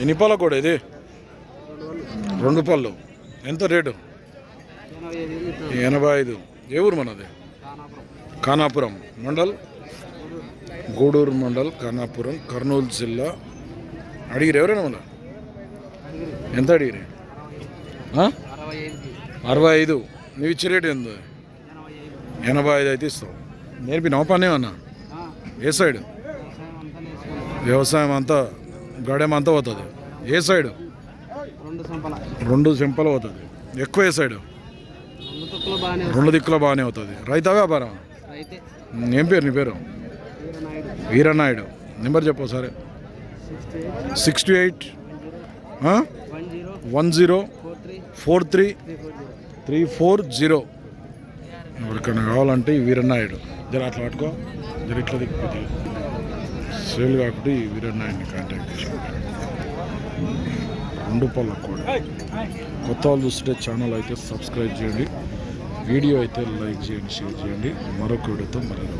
ఎన్ని పళ్ళ కూడా ఇది? రెండు పళ్ళు ఎంత రేటు? ఎనభై ఐదు. ఏ ఊరు మనది? ఖానాపురం. మండల్? గూడూరు మండల్ ఖానాపురం కర్నూలు జిల్లా. అడిగిరు ఎవరైనా మన ఎంత అడిగిరి? అరవై ఐదు. నువ్వు ఇచ్చే రేటు ఎంత ఎనభై ఐదు అయితే ఇస్తావు. నేర్పి పని ఏమన్నా? ఏ సైడ్? వ్యవసాయం అంతా గడెం అంతా పోతుంది. ఏ సైడ్? రెండు సంపల. రెండు సింపల్ అవుతుంది ఎక్కువ ఏ సైడ్? రెండు దిక్కులో బాగానే అవుతుంది రైతా వ్యాపారం ఏం పేరు నీ పేరు? వీరనాయుడు. నెంబర్ చెప్పు సరే sixty eight. One zero. Four three three four zero. ఎవరికైనా కావాలంటే ఈ జర అట్లా పట్టుకో. జర ఇట్లా దిక్కుపోతే సేల్ కాకుండా ఈ వీరనాయుడిని కాంటాక్ట్ చేసి రెండు పళ్ళ కూడా. కొత్త వాళ్ళు చూస్తుంటే ఛానల్ అయితే సబ్స్క్రైబ్ చేయండి. వీడియో అయితే లైక్ చేయండి షేర్ చేయండి. మరొక వీడియోతో మరొక